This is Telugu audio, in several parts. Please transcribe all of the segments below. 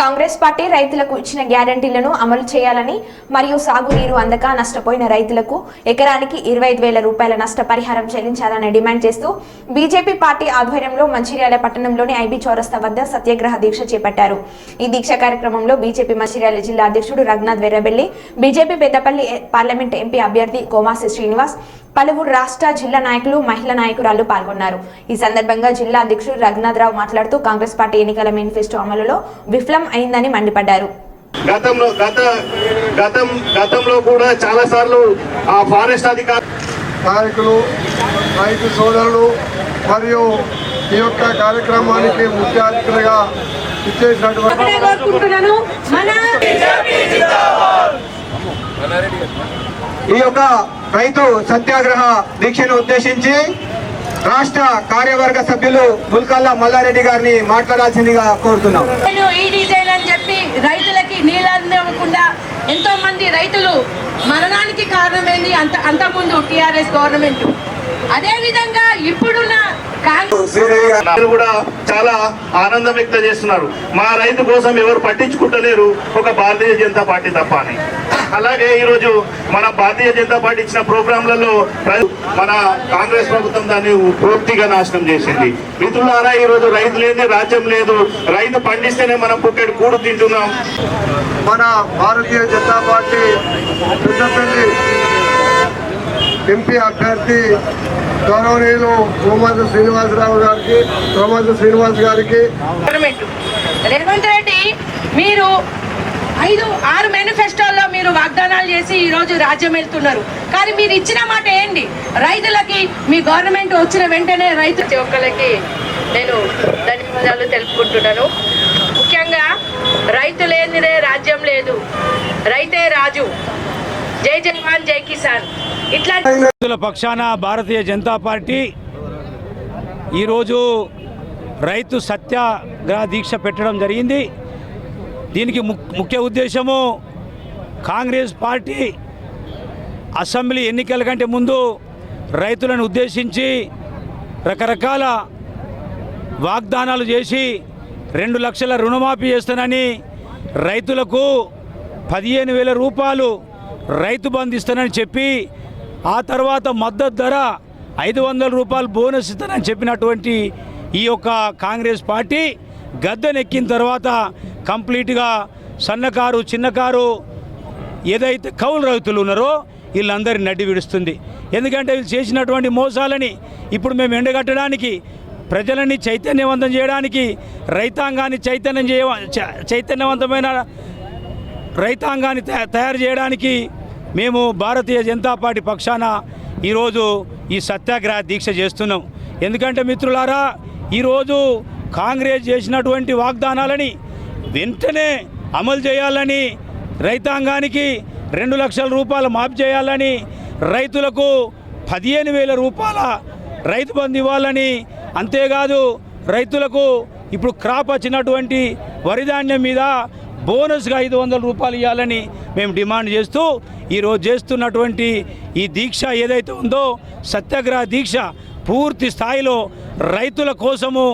కాంగ్రెస్ పార్టీ రైతులకు ఇచ్చిన గ్యారంటీలను అమలు చేయాలని మరియు సాగునీరు అందక నష్టపోయిన రైతులకు ఎకరానికి ఇరవై ఐదు వేల రూపాయల నష్టపరిహారం చెల్లించాలని డిమాండ్ చేస్తూ బీజేపీ పార్టీ ఆధ్వర్యంలో మంచిర్యాల పట్టణంలోని ఐబీ చౌరస్తా వద్ద సత్యాగ్రహ దీక్ష చేపట్టారు. ఈ దీక్ష కార్యక్రమంలో బీజేపీ మంచిర్యాల జిల్లా అధ్యక్షుడు Raghunath Verrabelli BJP Peddapalli parliament MP అభ్యర్థి కోమాసి శ్రీనివాస్ పలువురు రాష్ట్ర జిల్లా నాయకులు మహిళా నాయకురాలు పాల్గొన్నారు. ఈ సందర్భంగా జిల్లా అధ్యక్షుడు రఘునాథ్ రావు మాట్లాడుతూ కాంగ్రెస్ పార్టీ ఎన్నికల మేనిఫెస్టో అమలులో విఫలం అయిందని మండిపడ్డారు. గతంలో గత గతం గతంలో కూడా చాలా సార్లు ఆ ఫారెస్ట్ అధికారులు నాయకులు రైతు సోదరులు మరియు ఈ యొక్క కార్యక్రమానికి ముఖ్య అతిథులుగా ఇచ్చేసినటువంటి ఈ యొక్క రైతు సత్యాగ్రహ దీక్షను ఉద్దేశించి రాష్ట్ర కార్యవర్గ సభ్యులు ముల్కల్లా మల్లారెడ్డి గారిని మాట్లాడాల్సిందిగా కోరుతున్నాం. నేను ఈ డిజైన్ అని చెప్పి రైతులకి నీళ్ళు అందివ్వకుండా ఎంతో మంది రైతులు మరణానికి కారణమైంది? అంత అంతకుముందు టిఆర్ఎస్ గవర్నమెంట్. అదే విధంగా ఇప్పుడున్న కూడా చాలా ఆనందం వ్యక్తం చేస్తున్నారు. మా రైతు కోసం ఎవరు పట్టించుకుంటలేరు. ఒక భారతీయ జనతా పార్టీ తప్ప అని. అలాగే ఈరోజు మన భారతీయ జనతా పార్టీ ఇచ్చిన ప్రోగ్రాంలలో ప్ర- మన కాంగ్రెస్ ప్రభుత్వం దాన్ని పూర్తిగా నాశనం చేసింది. మిత్రులారా ఈ రోజు రైతు లేని రాజ్యం లేదు. రైతు పండిస్తేనే మనం పుట్టెడు కూడు తింటున్నాం. మన భారతీయ జనతా పార్టీ పెద్దపల్లి ఎంపీ అభ్యర్థి గౌరవనీయులు కోమతి శ్రీనివాసరావు గారికి కోమతి శ్రీనివాస్ గారికి. రేవంత్ రెడ్డి మీరు ఐదు ఆరు మేనిఫెస్టోల్లో మీరు వాగ్దానాలు చేసి ఈరోజు రాజ్యం వెళ్తున్నారు. కానీ మీరు ఇచ్చిన మాట ఏంటి? రైతులకి మీ గవర్నమెంట్ వచ్చిన వెంటనే రైతు ప్రతి ఒక్కరికి నేను ధన్యవాదాలు తెలుపుకుంటున్నాను. ముఖ్యంగా రైతు లేనిదే రాజ్యం లేదు. రైతే రాజు. జై జవాన్ జై కిసాన్. ఇట్లాంటి రైతుల పక్షాన భారతీయ జనతా పార్టీ ఈరోజు రైతు సత్యాగ్రహ దీక్ష పెట్టడం జరిగింది. దీనికి ము- ముఖ్య ఉద్దేశము కాంగ్రెస్ పార్టీ అసెంబ్లీ ఎన్నికల కంటే ముందు రైతులను ఉద్దేశించి రకరకాల వాగ్దానాలు చేసి రెండు లక్షల రుణమాఫీ చేస్తానని రైతులకు పదిహేను వేల రూపాయలు రైతు బంధు ఇస్తానని చెప్పి ఆ తర్వాత మద్దతు ధర ఐదు వందల రూపాయలు బోనస్ ఇస్తానని చెప్పినటువంటి ఈ యొక్క కాంగ్రెస్ పార్టీ గద్దెనెక్కిన తర్వాత కంప్లీట్గా సన్నకారు చిన్నకారు ఏదైతే కౌలు రైతులు ఉన్నారో వీళ్ళందరినీ నడ్డి విడుస్తుంది. ఎందుకంటే వీళ్ళు చేసినటువంటి మోసాలని ఇప్పుడు మేము ఎండగట్టడానికి ప్రజలని చైతన్యవంతం చేయడానికి రైతాంగాన్ని చైతన్యం చేయ చ- చైతన్యవంతమైన రైతాంగాన్ని తయారు చేయడానికి మేము భారతీయ జనతా పార్టీ పక్షాన ఈరోజు ఈ సత్యాగ్రహ దీక్ష చేస్తున్నాం. ఎందుకంటే మిత్రులారా ఈరోజు కాంగ్రెస్ చేసినటువంటి వాగ్దానాలని వెంటనే అమలు చేయాలని రైతాంగానికి రెండు లక్షల రూపాయలు మాఫ్ చేయాలని రైతులకు పదిహేను వేల రూపాయల రైతు బంధు ఇవ్వాలని అంతేకాదు రైతులకు ఇప్పుడు క్రాప్ వచ్చినటువంటి వరిధాన్యం మీద బోనస్గా ఐదు వందల రూపాయలు ఇవ్వాలని మేము డిమాండ్ చేస్తూ ఈరోజు చేస్తున్నటువంటి ఈ దీక్ష ఏదైతే ఉందో సత్యాగ్రహ దీక్ష పూర్తి స్థాయిలో రైతుల కోసము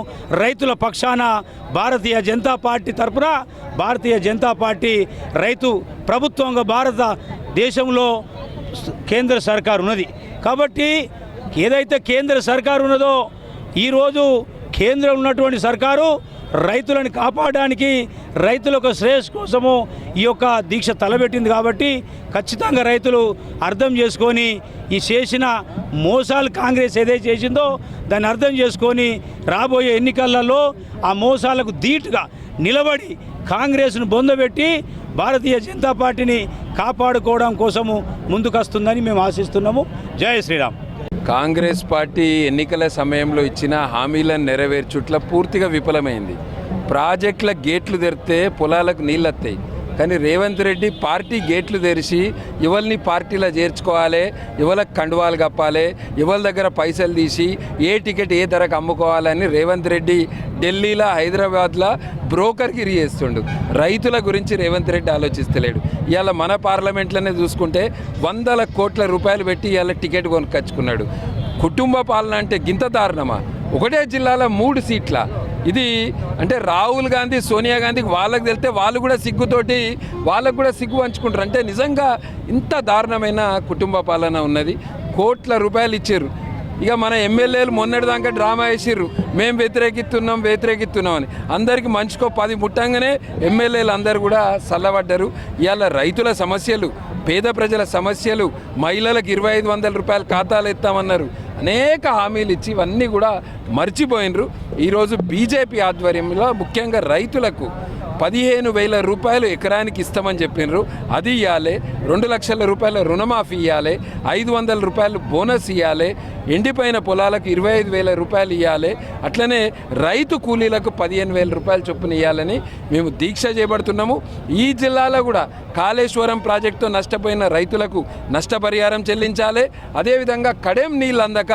రైతుల పక్షాన భారతీయ జనతా పార్టీ తరపున భారతీయ జనతా పార్టీ రైతు ప్రభుత్వంగా భారత దేశంలో కేంద్ర సర్కారు ఉన్నది. కాబట్టి ఏదైతే కేంద్ర సర్కారు ఉన్నదో ఈరోజు కేంద్రం ఉన్నటువంటి సర్కారు రైతులను కాపాడడానికి రైతులకు శ్రేయస్ కోసము ఈ యొక్క దీక్ష తలబెట్టింది కాబట్టి ఖచ్చితంగా రైతులు అర్థం చేసుకొని ఈ చేసిన మోసాలు కాంగ్రెస్ ఏదైతే చేసిందో దాన్ని అర్థం చేసుకొని రాబోయే ఎన్నికలలో ఆ మోసాలకు ధీటుగా నిలబడి కాంగ్రెస్ను బొందబెట్టి భారతీయ జనతా పార్టీని కాపాడుకోవడం కోసము ముందుకొస్తుందని మేము ఆశిస్తున్నాము. జయ శ్రీరామ్. కాంగ్రెస్ పార్టీ ఎన్నికల సమయంలో ఇచ్చిన హామీలను నెరవేర్చుట్ల పూర్తిగా విఫలమైంది. ప్రాజెక్టుల గేట్లు తెరితే పొలాలకు నీళ్ళు వస్తాయి కానీ రేవంత్ రెడ్డి పార్టీ గేట్లు తెరిచి ఇవల్ని పార్టీలో చేర్చుకోవాలి ఎవరికి కండువాలు కప్పాలి ఎవరి దగ్గర పైసలు తీసి ఏ టికెట్ ఏ ధరకు అమ్ముకోవాలని రేవంత్ రెడ్డి ఢిల్లీలో హైదరాబాద్లో బ్రోకర్గిరి చేస్తుండు. రైతుల గురించి రేవంత్ రెడ్డి ఆలోచిస్తలేడు. ఇవాళ మన పార్లమెంట్లోనే చూసుకుంటే వందల కోట్ల రూపాయలు పెట్టి ఇవాళ టికెట్ కొనుక్కొచ్చుకున్నాడు కుటుంబ పాలన అంటే గింత దారుణమా? ఒకటే జిల్లాలో మూడు సీట్ల. ఇది అంటే రాహుల్ గాంధీ సోనియా గాంధీకి వాళ్ళకి తెలితే వాళ్ళు కూడా సిగ్గుతోటి వాళ్ళకు కూడా సిగ్గు పంచుకుంటారు. అంటే నిజంగా ఇంత దారుణమైన కుటుంబ పాలన ఉన్నది. కోట్ల రూపాయలు ఇచ్చారు. ఇక మన ఎమ్మెల్యేలు మొన్నటి దాకా డ్రామా వేసిర్రు. మేము వ్యతిరేకిస్తున్నాం వ్యతిరేకిస్తున్నాం అని. అందరికీ మంచుకో పది ముట్టంగానే ఎమ్మెల్యేలు అందరూ కూడా చల్లబడ్డారు ఇవాళ రైతుల సమస్యలు పేద ప్రజల సమస్యలు మహిళలకు ఇరవై ఐదు వందల రూపాయల ఖాతాలు ఇస్తామన్నారు అనేక హామీలు ఇచ్చి ఇవన్నీ కూడా మర్చిపోయినరు. ఈరోజు బీజేపీ ఆధ్వర్యంలో ముఖ్యంగా రైతులకు పదిహేను వేల రూపాయలు ఎకరానికి ఇస్తామని చెప్పినారు. అది ఇవ్వాలి రెండు లక్షల రూపాయల రుణమాఫీ ఇవ్వాలి ఐదు వందల రూపాయలు బోనస్ ఇవ్వాలి ఎండిపోయిన పొలాలకు ఇరవై ఐదు వేల రూపాయలు ఇవ్వాలి అట్లనే రైతు కూలీలకు పదిహేను వేల రూపాయలు చొప్పున ఇవ్వాలని మేము దీక్ష చేపడుతున్నాము. ఈ జిల్లాలో కూడా కాళేశ్వరం ప్రాజెక్టుతో నష్టపోయిన రైతులకు నష్టపరిహారం చెల్లించాలి. అదేవిధంగా కడెం నీళ్ళు అందక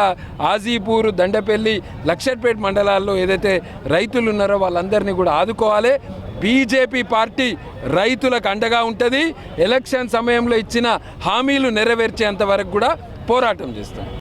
ఆజీపూర్ దండపల్లి లక్షట్పేట మండలాల్లో ఏదైతే రైతులు ఉన్నారో వాళ్ళందరినీ కూడా ఆదుకోవాలి. బీజేపీ పార్టీ రైతులకు అండగా ఉంటుంది. ఎలక్షన్ సమయంలో ఇచ్చిన హామీలు నెరవేర్చేంత వరకు కూడా పోరాటం చేస్తాం.